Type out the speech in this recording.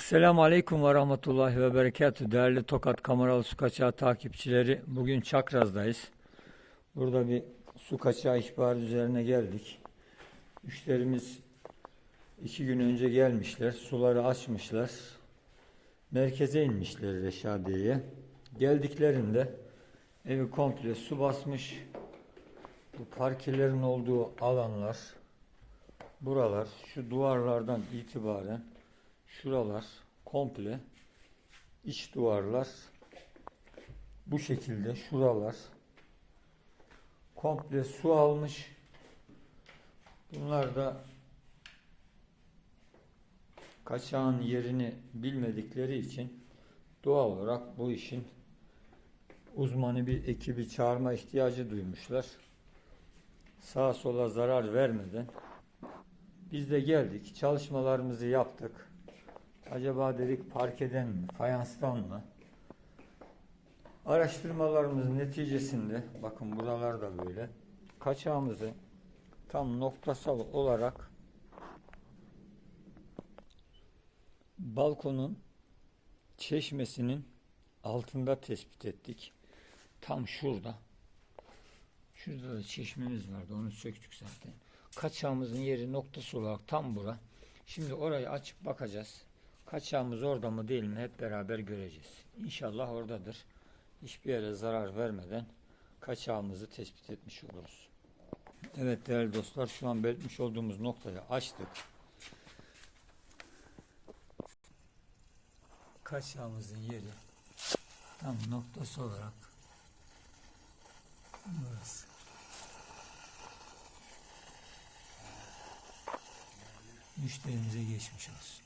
Esselamu Aleyküm ve Rahmetullahi ve Berekatü. Değerli Tokat Kameralı Su Kaçağı takipçileri, bugün Çakraz'dayız. Burada bir su kaçağı ihbarı üzerine geldik. Müşterimiz iki gün önce gelmişler, suları açmışlar. Merkeze inmişler Reşadiye'ye. Geldiklerinde evi komple su basmış. Bu parkelerin olduğu alanlar, buralar, şu duvarlardan itibaren şuralar komple iç duvarlar bu şekilde şuralar komple su almış. Bunlar da kaçağın yerini bilmedikleri için doğal olarak bu işin uzmanı bir ekibi çağırma ihtiyacı duymuşlar. Sağa sola zarar vermeden biz de geldik, çalışmalarımızı yaptık. Acaba dedik parkeden mi, fayanstan mı? Araştırmalarımızın neticesinde, bakın buralar da böyle, kaçağımızı tam noktasal olarak balkonun çeşmesinin altında tespit ettik. Tam şurada. Şurada da çeşmemiz vardı. Onu söktük zaten. Kaçağımızın yeri noktası olarak tam bura. Şimdi orayı açıp bakacağız. Kaçağımız orada mı değil mi hep beraber göreceğiz. İnşallah oradadır. Hiçbir yere zarar vermeden kaçağımızı tespit etmiş oluruz. Evet değerli dostlar şu an belirtmiş olduğumuz noktayı açtık. Kaçağımızın yeri tam noktası olarak burası. Müşterimize geçmiş olsun.